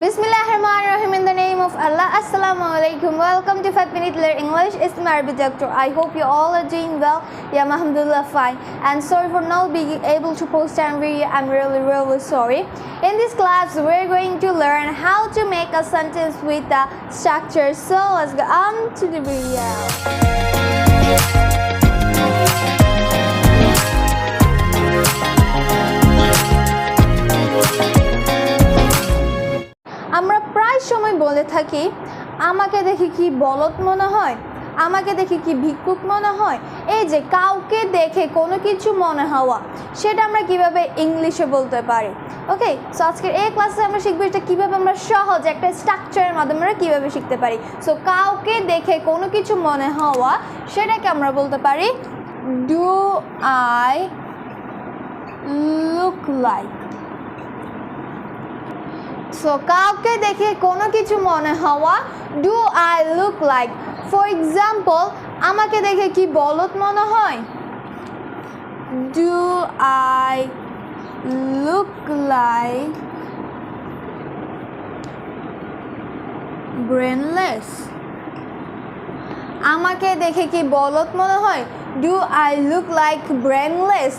Bismillahirrahmanirrahim in the name of Allah. Assalamu alaikum. Welcome to 5 Minute Learn English. It's my Arabic doctor. I hope you all are doing well. Yeah, alhamdulillah, fine. And sorry for not being able to post a video. I'm really, really sorry. In this class, we're going to learn how to make a sentence with the structure. So let's go on to the video. বলে থাকি, আমাকে দেখে কি বলত মনে হয়? আমাকে দেখে কি ভিক্ষুক মনে হয়? এই যে কাউকে দেখে কোনো কিছু মনে হওয়া, সেটা আমরা কীভাবে ইংলিশে বলতে পারি? ওকে সো আজকের এই ক্লাসে আমরা শিখব এটা কীভাবে আমরা সহজ একটা স্ট্রাকচারের মাধ্যমে আমরা কীভাবে শিখতে পারি। সো কাউকে দেখে কোনো কিছু মনে হওয়া, সেটাকে আমরা বলতে পারি do I look like so কাউকে দেখে কোনো কিছু মনে হওয়া do I look like for example আমাকে দেখে কি বলত মনে হয়? Do I look like brainless আমাকে দেখে কি বলত মনে হয়? Do I look like brainless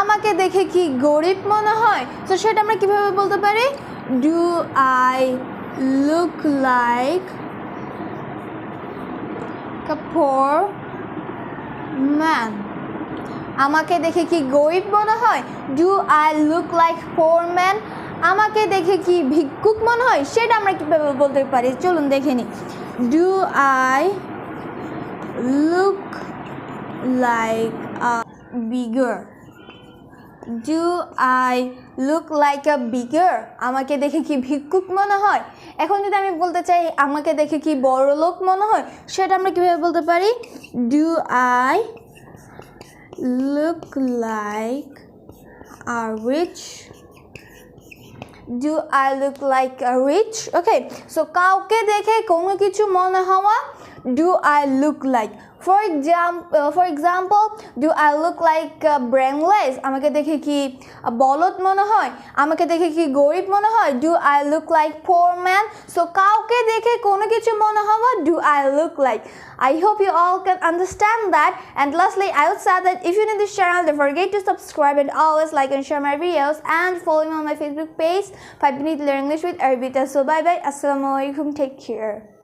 আমাকে দেখে কি গরিব মনে হয়? তো সেটা আমরা কীভাবে বলতে পারি? Do I look like poor man আমাকে দেখে কি গরিব মনে হয়? Do I look like poor man আমাকে দেখে কি ভিক্ষুক মনে হয়? সেটা আমরা কীভাবে বলতে পারি? চলুন দেখে নিই do I look like a bigger do I look like a bigger? আমাকে দেখে কি ভিক্ষুক মনে হয়? এখন যদি আমি বলতে চাই, আমাকে দেখে কি বড় লোক মনে হয়, সেটা আমরা কীভাবে বলতে পারি? Do I look like a rich do I look like a rich okay so কাউকে দেখে কোনো কিছু মনে হওয়া do I look like? For example for example do I look like uh, brainless আমাকে দেখে কি বলদ মনে হয় আমাকে দেখে কি গরিব মনে হয় do I look like poor man so কাউকে দেখে কোনো কিছু মনে হওয়া do I look like I hope you all can understand that and lastly I would say that if you're new to this channel don't forget to subscribe and always like and share my videos and follow me on my Facebook page 5 minute learn English with Arabita so bye bye assalamu alaikum take care